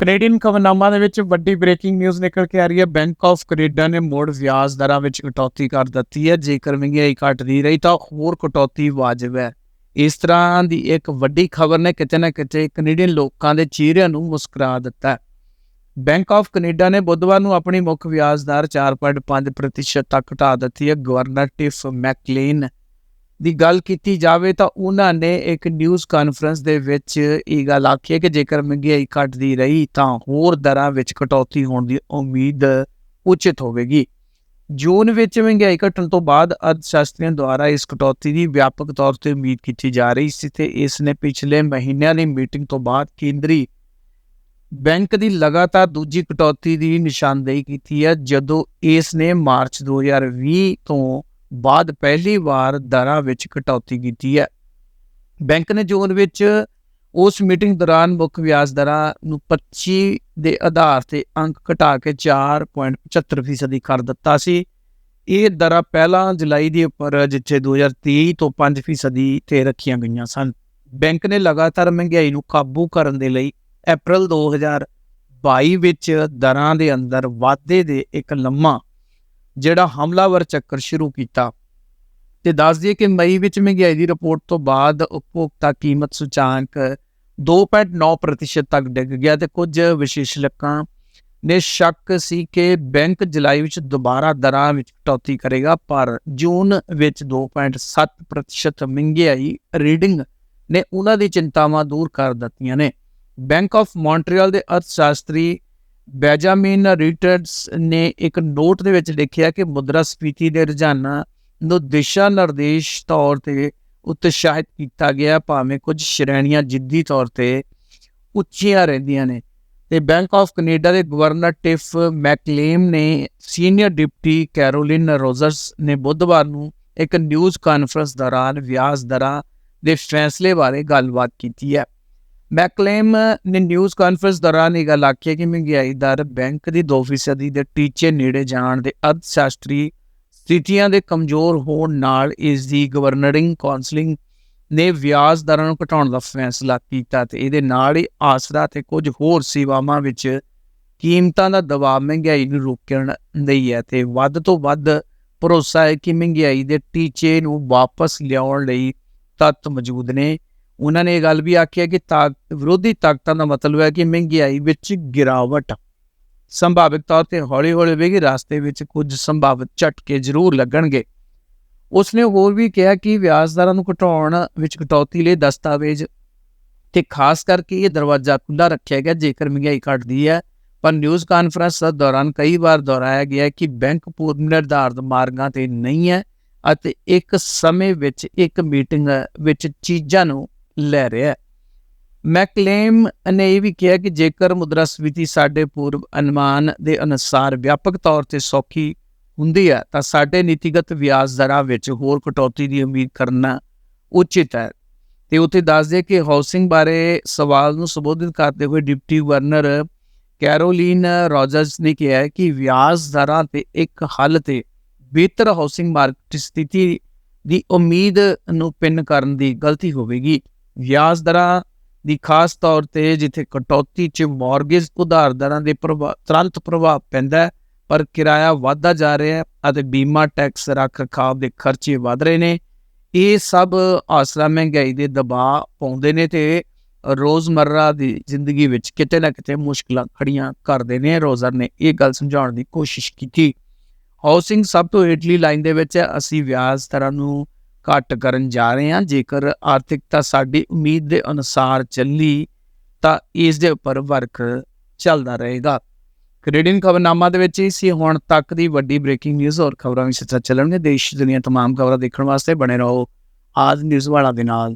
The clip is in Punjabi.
ਕੈਨੇਡੀਅਨ ਖਬਰਨਾਮਾ ਦੇ ਵਿੱਚ ਵੱਡੀ ਬ੍ਰੇਕਿੰਗ ਨਿਊਜ਼ ਨਿਕਲ ਕੇ ਆ ਰਹੀ ਹੈ। ਬੈਂਕ ਆਫ ਕੈਨੇਡਾ ਨੇ ਮੋੜ ਵਿਆਜ ਦਰਾਂ ਵਿੱਚ ਕਟੌਤੀ ਕਰ ਦਿੱਤੀ ਹੈ। ਜੇਕਰ ਮਹਿੰਗਾਈ ਘਟਦੀ ਰਹੀ ਤਾਂ ਹੋਰ ਕਟੌਤੀ ਵਾਜਬ ਹੈ। ਇਸ ਤਰ੍ਹਾਂ ਦੀ ਇੱਕ ਵੱਡੀ ਖਬਰ ਨੇ ਕਿਤੇ ਨਾ ਕਿਤੇ ਕੈਨੇਡੀਅਨ ਲੋਕਾਂ ਦੇ ਚਿਹਰਿਆਂ ਨੂੰ ਮੁਸਕਰਾ ਦਿੱਤਾ ਬੈਂਕ ਆਫ ਕੈਨੇਡਾ ਨੇ ਬੁੱਧਵਾਰ ਨੂੰ ਆਪਣੀ ਮੁੱਖ ਵਿਆਜ ਦਰ 4.5% ਤੱਕ ਘਟਾ ਦਿੱਤੀ ਹੈ। ਗਵਰਨਰ ਟਿਫ ਮੈਕਲੇਨ ਦੀ ਗੱਲ ਕੀਤੀ ਜਾਵੇ ਤਾਂ ਉਹਨਾਂ ਨੇ ਇੱਕ ਨਿਊਜ਼ ਕਾਨਫਰੰਸ ਦੇ ਵਿੱਚ ਇਹ ਗੱਲ ਆਖੀ ਹੈ ਕਿ ਜੇਕਰ ਮਹਿੰਗਾਈ ਘਟਦੀ ਰਹੀ ਤਾਂ ਹੋਰ ਦਰਾਂ ਵਿੱਚ ਕਟੌਤੀ ਹੋਣ ਦੀ ਉਮੀਦ ਉਚਿਤ ਹੋਵੇਗੀ। ਜੂਨ ਵਿੱਚ ਮਹਿੰਗਾਈ ਘਟਣ ਤੋਂ ਬਾਅਦ ਅਰਥਸ਼ਾਸਤਰੀਆਂ ਦੁਆਰਾ ਇਸ ਕਟੌਤੀ ਦੀ ਵਿਆਪਕ ਤੌਰ ਤੇ ਉਮੀਦ ਕੀਤੀ ਜਾ ਰਹੀ ਸੀ ਤੇ ਇਸ ਨੇ ਪਿਛਲੇ ਮਹੀਨਿਆਂ ਦੀ ਮੀਟਿੰਗ ਤੋਂ ਬਾਅਦ ਕੇਂਦਰੀ ਬੈਂਕ ਦੀ ਲਗਾਤਾਰ ਦੂਜੀ ਕਟੌਤੀ ਦੀ ਨਿਸ਼ਾਨਦੇਹੀ ਕੀਤੀ ਹੈ, ਜਦੋਂ ਇਸ ਨੇ ਮਾਰਚ 2020 ਤੋਂ ਬਾਅਦ ਪਹਿਲੀ ਵਾਰ ਦਰਾਂ ਵਿੱਚ ਕਟੌਤੀ ਕੀਤੀ ਹੈ। ਬੈਂਕ ਨੇ ਜੂਨ ਵਿੱਚ ਉਸ ਮੀਟਿੰਗ ਦੌਰਾਨ ਮੁੱਖ ਵਿਆਜ ਦਰਾਂ ਨੂੰ 25 ਦੇ ਆਧਾਰ ਤੇ ਅੰਕ ਘਟਾ ਕੇ 4.75% ਦੀ ਕਰ ਦਿੱਤਾ ਸੀ। ਇਹ ਦਰਾਂ ਪਹਿਲਾਂ ਜੁਲਾਈ ਦੀ ਉੱਪਰ ਜਿੱਥੇ 2023 ਤੋਂ 5% ਤੇ ਰੱਖੀਆਂ ਗਈਆਂ ਸਨ। ਬੈਂਕ ਨੇ ਲਗਾਤਾਰ ਮਹਿੰਗਾਈ ਨੂੰ ਕਾਬੂ ਕਰਨ ਦੇ ਲਈ ਅਪ੍ਰੈਲ 2022 ਵਿੱਚ ਦਰਾਂ ਦੇ ਅੰਦਰ ਵਾਧੇ ਦੇ ਇੱਕ ਲੰਮਾ ਜਿਹੜਾ ਹਮਲਾਵਰ ਚੱਕਰ ਸ਼ੁਰੂ ਕੀਤਾ। ਤੇ ਦੱਸ ਦਈਏ ਕਿ ਮਈ ਵਿੱਚ ਮਹਿੰਗਾਈ ਦੀ ਰਿਪੋਰਟ ਤੋਂ ਬਾਅਦ ਉਪਭੋਗਤਾ ਕੀਮਤ ਸੂਚਾਂਕ 2.9% ਤੱਕ ਡਿੱਗ ਗਿਆ ਤੇ ਕੁਝ ਵਿਸ਼ੇਸ਼ਲਕਾਂ ਨੇ ਸ਼ੱਕ ਸੀ ਕਿ ਬੈਂਕ ਜੁਲਾਈ ਵਿੱਚ ਦੁਬਾਰਾ ਦਰਾਂ ਵਿੱਚ ਕਟੌਤੀ ਕਰੇਗਾ, ਪਰ ਜੂਨ ਵਿੱਚ 2.7% ਮਹਿੰਗਾਈ ਰੀਡਿੰਗ ਨੇ ਉਹਨਾਂ ਦੀ ਚਿੰਤਾਵਾਂ ਦੂਰ ਕਰ ਦਿੱਤੀਆਂ ਨੇ। ਬੈਂਕ ਆਫ ਮੌਂਟਰੀਅਲ ਦੇ ਅਰਥਸ਼ਾਸਤਰੀ ਬੈਜਾਮਿਨ ਰੀਟਰਡਸ ਨੇ ਇੱਕ ਨੋਟ ਦੇ ਵਿੱਚ ਲਿਖਿਆ ਕਿ ਮੁਦਰਾ ਸਫੀਤੀ ਦੇ ਰੁਝਾਨਾਂ ਨੂੰ ਦਿਸ਼ਾ ਨਿਰਦੇਸ਼ ਤੌਰ ਤੇ ਉਤਸ਼ਾਹਿਤ ਕੀਤਾ ਗਿਆ, ਭਾਵੇਂ ਕੁਝ ਸ਼੍ਰੇਣੀਆਂ ਜਿੱਦੀ ਤੌਰ ਤੇ ਉੱਚੀਆਂ ਰਹਿੰਦੀਆਂ ਨੇ। ਤੇ ਬੈਂਕ ਆਫ ਕੈਨੇਡਾ ਦੇ ਗਵਰਨਰ ਟਿਫ ਮੈਕਲੇਮ ਨੇ ਸੀਨੀਅਰ ਡਿਪਟੀ ਕੈਰੋਲਿਨ ਰੋਜ਼ਰਸ ਨੇ ਬੁੱਧਵਾਰ ਨੂੰ ਇੱਕ ਨਿਊਜ਼ ਕਾਨਫਰੰਸ ਦੌਰਾਨ ਵਿਆਜ ਦਰਾਂ ਦੇ ਫੈਸਲੇ ਬਾਰੇ ਗੱਲਬਾਤ ਕੀਤੀ ਹੈ। ਮੈਕਲੇਮ ਨੇ ਨਿਊਜ਼ ਕਾਨਫਰੰਸ ਦੌਰਾਨ ਇਹ ਗੱਲ ਆਖੀ ਕਿ ਮਹਿੰਗਾਈ ਦਰ ਬੈਂਕ ਦੀ 2% ਦੇ ਟੀਚੇ ਨੇੜੇ ਜਾਣ ਦੇ ਅਰਥਸ਼ਾਸਤਰੀ ਸਥਿਤੀਆਂ ਦੇ ਕਮਜ਼ੋਰ ਹੋਣ ਨਾਲ ਇਸ ਦੀ ਗਵਰਨਰਿੰਗ ਕਾਉਂਸਲਿੰਗ ਨੇ ਵਿਆਜ ਦਰਾਂ ਨੂੰ ਘਟਾਉਣ ਦਾ ਫੈਸਲਾ ਕੀਤਾ ਤੇ ਇਹਦੇ ਨਾਲ ਹੀ ਆਸਰਾ ਤੇ ਕੁਝ ਹੋਰ ਸੇਵਾਵਾਂ ਵਿੱਚ ਕੀਮਤਾਂ ਦਾ ਦਬਾਅ ਮਹਿੰਗਾਈ ਨੂੰ ਰੋਕਣ ਲਈ ਹੈ ਤੇ ਵੱਧ ਤੋਂ ਵੱਧ ਭਰੋਸਾ ਹੈ ਕਿ ਮਹਿੰਗਾਈ ਦੇ ਟੀਚੇ ਨੂੰ ਵਾਪਸ ਲਿਆਉਣ ਲਈ ਤੱਤ ਮੌਜੂਦ ਨੇ। ਉਹਨਾਂ ਨੇ ਇਹ ਗੱਲ ਵੀ ਆਖੀ ਹੈ ਕਿ ਤਾਕਤ ਵਿਰੋਧੀ ਤਾਕਤਾਂ ਦਾ ਮਤਲਬ ਹੈ ਕਿ ਮਹਿੰਗਾਈ ਵਿੱਚ ਗਿਰਾਵਟ। ਸੰਭਾਵਿਕ ਤੌਰ ਤੇ ਹੌਲੀ-ਹੌਲੀ ਵੇਗੀ ਰਸਤੇ ਵਿੱਚ ਕੁਝ ਸੰਭਾਵਿਤ ਝਟਕੇ ਜ਼ਰੂਰ ਲੱਗਣਗੇ। ਉਸਨੇ ਹੋਰ ਵੀ ਕਿਹਾ ਕਿ ਵਿਆਜ ਦਰਾਂ ਨੂੰ ਘਟਾਉਣ ਵਿੱਚ ਕਟੌਤੀ ਲਈ ਦਸਤਾਵੇਜ਼ ਤੇ ਖਾਸ ਕਰਕੇ ਇਹ ਦਰਵਾਜ਼ਾ ਖੁੱਲਾ ਰੱਖਿਆ ਗਿਆ, ਜੇਕਰ ਮਹਿੰਗਾਈ ਘਟਦੀ ਹੈ। ਪਰ ਨਿਊਜ਼ ਕਾਨਫਰੰਸ ਦਾ ਦੌਰਾਨ ਕਈ ਵਾਰ ਦੁਹਰਾਇਆ ਗਿਆ ਕਿ ਬੈਂਕ ਪੂਰਨ ਨਿਰਧਾਰਤ ਮਾਰਗਾਂ ਤੇ ਨਹੀਂ ਹੈ ਅਤੇ ਇੱਕ ਸਮੇਂ ਵਿੱਚ ਇੱਕ ਮੀਟਿੰਗ ਵਿੱਚ ਚੀਜ਼ਾਂ ਨੂੰ ਲੈ ਰਿਹਾ ਹੈ। ਮੈਕਲੇਮ ਨੇ ਇਹ ਵੀ ਕਿਹਾ ਕਿ ਜੇਕਰ ਮੁਦਰਾਸਫੀਤੀ ਸਾਡੇ ਪੂਰਵ ਅਨੁਮਾਨ ਦੇ ਅਨੁਸਾਰ ਵਿਆਪਕ ਤੌਰ ਤੇ ਸੌਖੀ ਹੁੰਦੀ ਹੈ, ਤਾਂ ਸਾਡੇ ਨੀਤੀਗਤ ਵਿਆਜ ਦਰਾਂ ਵਿੱਚ ਹੋਰ ਕਟੌਤੀ ਦੀ ਉਮੀਦ ਕਰਨਾ ਉਚਿਤ ਹੈ। ਤੇ ਉਤੇ ਦੱਸਦੇ ਕਿ ਹਾਊਸਿੰਗ ਬਾਰੇ ਸਵਾਲ ਨੂੰ ਸੰਬੋਧਿਤ ਕਰਦੇ ਹੋਏ ਡਿਪਟੀ ਗਵਰਨਰ ਕੈਰੋਲਿਨ ਰੋਜਰਸ ਨੇ ਕਿਹਾ ਕਿ ਵਿਆਜ ਦਰਾਂ ਤੇ ਇੱਕ ਹੱਲ ਤੇ ਬਿਹਤਰ ਹਾਊਸਿੰਗ ਮਾਰਕੀਟ ਸਥਿਤੀ ਦੀ ਉਮੀਦ ਨੂੰ ਪਿੰਨ ਕਰਨ ਦੀ ਗਲਤੀ ਹੋਵੇਗੀ। ਵਿਆਜ ਦਰਾਂ ਦੀ ਖਾਸ ਤੌਰ ਤੇ ਜਿੱਥੇ ਕਟੌਤੀ 'ਚ ਮਾਰਗੇਜ ਉਧਾਰ ਦਰਾਂ ਦੇ ਤੁਰੰਤ ਪ੍ਰਭਾਵ ਪੈਂਦਾ ਹੈ, ਪਰ ਕਿਰਾਇਆ ਵਧਦਾ ਜਾ ਰਿਹਾ ਹੈ ਅਤੇ ਬੀਮਾ ਟੈਕਸ ਰੱਖ ਰਖਾਵ ਦੇ ਖਰਚੇ ਵਧ ਰਹੇ ਨੇ। ਇਹ ਸਭ ਆਸਰਾ ਮਹਿੰਗਾਈ ਦੇ ਦਬਾਅ ਪਾਉਂਦੇ ਨੇ ਤੇ ਰੋਜ਼ਮਰਰਾ ਦੀ ਜ਼ਿੰਦਗੀ ਵਿੱਚ ਕਿਤੇ ਨਾ ਕਿਤੇ ਮੁਸ਼ਕਲਾਂ ਖੜੀਆਂ ਕਰਦੇ ਨੇ। ਰੋਜ਼ਰ ਨੇ ਇਹ ਗੱਲ ਸਮਝਾਉਣ ਦੀ ਕੋਸ਼ਿਸ਼ ਕੀਤੀ। ਹਾਊਸਿੰਗ ਸਭ ਤੋਂ ਹੇਠਲੀ ਲਾਈਨ ਦੇ ਵਿੱਚ ਹੈ। ਅਸੀਂ ਵਿਆਜ ਦਰਾਂ ਨੂੰ ਘੱਟ ਕਰਨ ਜਾ ਰਹੇ ਹਾਂ ਜੇਕਰ ਆਰਥਿਕਤਾ ਸਾਡੀ ਉਮੀਦ ਦੇ ਅਨੁਸਾਰ ਚੱਲੀ ਤਾਂ ਇਸ ਦੇ ਉੱਪਰ ਵਰਕ ਚੱਲਦਾ ਰਹੇਗਾ ਕੈਨੇਡੀਅਨ ਖਬਰਨਾਮਾ ਦੇ ਵਿੱਚ ਇਸੇ ਹੁਣ ਤੱਕ ਦੀ ਵੱਡੀ ਬ੍ਰੇਕਿੰਗ ਨਿਊਜ਼ ਔਰ ਖਬਰਾਂ ਵੀ ਸੱਚਾ ਚੱਲਣਗੇ ਦੇਸ਼ ਦੁਨੀਆ तमाम ਖਬਰਾਂ ਦੇਖਣ ਵਾਸਤੇ ਬਣੇ ਰਹੋ ਆਜ ਨਿਊਜ਼ ਵਾਲਾ ਦੇ ਨਾਲ